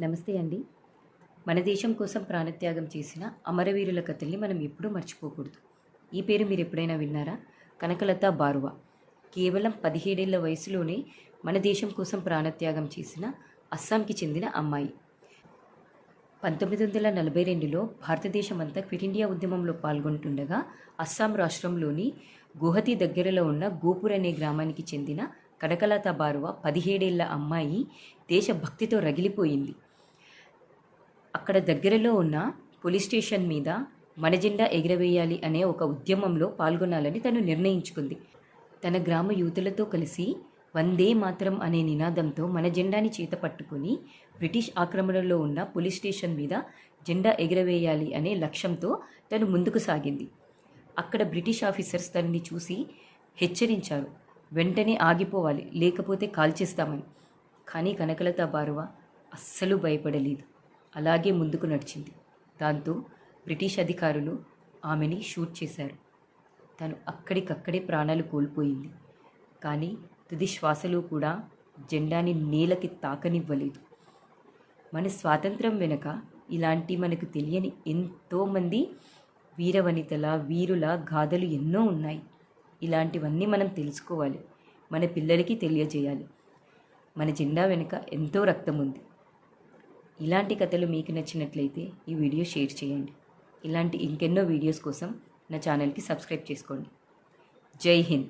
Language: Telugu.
నమస్తే అండి. మన దేశం కోసం ప్రాణత్యాగం చేసిన అమరవీరుల కథల్ని మనం ఎప్పుడూ మర్చిపోకూడదు. ఈ పేరు మీరు ఎప్పుడైనా విన్నారా? కనకలత బారువా. కేవలం పదిహేడేళ్ళ వయసులోనే మన దేశం కోసం ప్రాణత్యాగం చేసిన అస్సాంకి చెందిన అమ్మాయి. పంతొమ్మిది వందల నలభై రెండులో భారతదేశం అంతా క్విట్ ఇండియా ఉద్యమంలో పాల్గొంటుండగా అస్సాం రాష్ట్రంలోని గుహతి దగ్గరలో ఉన్న గోపూర్ అనే గ్రామానికి చెందిన కనకలత బారువ పదిహేడేళ్ళ అమ్మాయి దేశభక్తితో రగిలిపోయింది. అక్కడ దగ్గరలో ఉన్న పోలీస్ స్టేషన్ మీద మన జెండా ఎగిరవేయాలి అనే ఒక ఉద్యమంలో పాల్గొనాలని తను నిర్ణయించుకుంది. తన గ్రామ యువతులతో కలిసి వందే మాత్రం అనే నినాదంతో మన జెండాని చేత పట్టుకొని బ్రిటిష్ ఆక్రమణలో ఉన్న పోలీస్ స్టేషన్ మీద జెండా ఎగిరవేయాలి అనే లక్ష్యంతో తను ముందుకు సాగింది. అక్కడ బ్రిటిష్ ఆఫీసర్స్ తనని చూసి హెచ్చరించారు. వెంటనే ఆగిపోవాలి. లేకపోతే కాల్చేస్తామని. కానీ కనకలత బారువ అస్సలు భయపడలేదు. అలాగే ముందుకు నడిచింది. దాంతో బ్రిటిష్ అధికారులు ఆమెని షూట్ చేశారు. తను అక్కడికక్కడే ప్రాణాలు కోల్పోయింది. కానీ తుది శ్వాసలో కూడా జెండాని నేలకి తాకనివ్వలేదు. మన స్వాతంత్రం వెనుక ఇలాంటి మనకు తెలియని ఎంతోమంది వీరవనితల వీరుల గాథలు ఎన్నో ఉన్నాయి. ఇలాంటివన్నీ మనం తెలుసుకోవాలి. మన పిల్లలకి తెలియజేయాలి. మన జెండా వెనుక ఎంతో రక్తం ఉంది. ఇలాంటి కథలు మీకు నచ్చినట్లయితే ఈ వీడియో షేర్ చేయండి. ఇలాంటి ఇంకెన్నో వీడియోస్ కోసం నా ఛానల్కి సబ్స్క్రైబ్ చేసుకోండి. జై హింద్.